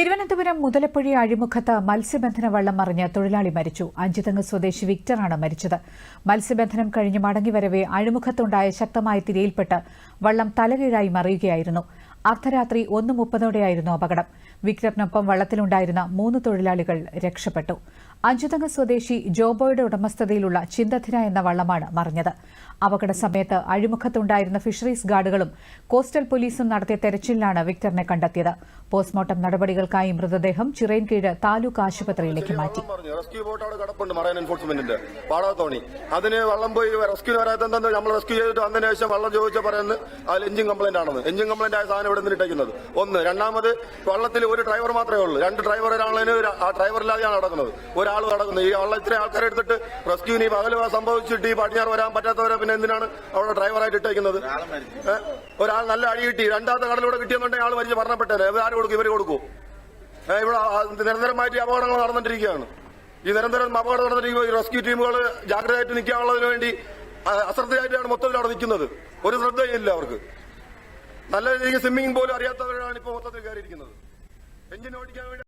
തിരുവനന്തപുരം മുതലപ്പുഴ അഴിമുഖത്ത് മത്സ്യബന്ധന വള്ളം മറിഞ്ഞ് തൊഴിലാളി മരിച്ചു. അഞ്ചുതങ്ങ് സ്വദേശി വിക്ടറാണ് മരിച്ചത്. മത്സ്യബന്ധനം കഴിഞ്ഞ് മടങ്ങിവരവെ അഴിമുഖത്തുണ്ടായ ശക്തമായ തിരയിൽപ്പെട്ട് വള്ളം തലകീഴായി മറിയുകയായിരുന്നു. അർദ്ധരാത്രി ഒന്ന് മുപ്പതോടെയായിരുന്നു അപകടം. വിക്ടറിനൊപ്പം വള്ളത്തിലുണ്ടായിരുന്ന മൂന്ന് തൊഴിലാളികൾ രക്ഷപ്പെട്ടു. അഞ്ചുതങ്ങ് സ്വദേശി ജോബോയുടെ ഉടമസ്ഥതയിലുള്ള ചിന്തധിര എന്ന വള്ളമാണ് മറിഞ്ഞത്. അപകട സമയത്ത് അഴിമുഖത്തുണ്ടായിരുന്ന ഫിഷറീസ് ഗാർഡുകളും കോസ്റ്റൽ പോലീസും നടത്തിയ തെരച്ചിലിലാണ് വിക്ടറിനെ കണ്ടെത്തിയത്. പോസ്റ്റ്മോർട്ടം നടപടികൾക്കായി മൃതദേഹം ചിറയൻകീഴ് താലൂക്ക് ആശുപത്രിയിലേക്ക് മാറ്റി. റെസ്ക്യൂ ബോട്ട് അവിടെ കിടപ്പുണ്ട് മറൈൻ എൻഫോഴ്സ്മെന്റിന്റെ. പാടാത്തോണി. അതിന് വള്ളം പോയി റെസ്ക്യൂ വരാത്ത നമ്മൾ റെസ്ക്യൂ ചെയ്തിട്ട് വന്നതിന് ശേഷം വള്ളം ചോദിച്ചാൽ പറയുന്നത് അതിൽ എഞ്ചിൻ കംപ്ലൈന്റ് ആണെന്ന്. എഞ്ചിൻ കംപ്ലൈന്റ് ആയ സാധനം ഇവിടെ നിന്ന് ഇട്ടേക്കുന്നത്. ഒന്ന്. രണ്ടാമത് വള്ളത്തിൽ ഒരു ഡ്രൈവർ മാത്രമേ ഉള്ളൂ. രണ്ട് ഡ്രൈവർ ഒരാളതിന് ആ ഡ്രൈവറില്ലാതെയാണ് നടക്കുന്നത്. നടക്കുന്നത് ഒരാൾ നടക്കുന്നത് ഈ ആളെ ഇത്രയും ആൾക്കാരെ എടുത്തിട്ട് റെസ്ക്യൂ ഈ പകൽ സംഭവിച്ചിട്ട് ഈ പടിഞ്ഞാറ് വരാൻ പറ്റാത്തവരെ പിന്നെ എന്തിനാണ് അവിടെ ഡ്രൈവറായിട്ട് ഇട്ടേക്കുന്നത്? ഒരാൾ നല്ല അടി കിട്ടി. രണ്ടാമത്തെ കടലിലൂടെ കിട്ടിയെന്നുണ്ടെങ്കിൽ ആൾ മരിച്ച് മരണപ്പെട്ടേനെ. ആര് കൊടുക്കും? ഇവർ കൊടുക്കും. ഇവിടെ നിരന്തരമായിട്ട് അപകടങ്ങൾ നടന്നിട്ടിരിക്കുകയാണ് ഈ നിരന്തരം അപകടം നടന്നിരിക്കുമ്പോൾ ഈ റെസ്ക്യൂ ടീമുകൾ ജാഗ്രതയായിട്ട് നിൽക്കാനുള്ളതിന് വേണ്ടി അശ്രദ്ധയായിട്ടാണ് മൊത്തത്തിൽ അവിടെ നിൽക്കുന്നത്. ഒരു ശ്രദ്ധയില്ല അവർക്ക്. നല്ല രീതിയിൽ സ്വിമ്മിംഗ് പോലും അറിയാത്തവരാണ് ഇപ്പോൾ മൊത്തത്തിൽ കയറിയിരിക്കുന്നത്. എഞ്ചിൻ ഓടിക്കാൻ വേണ്ടി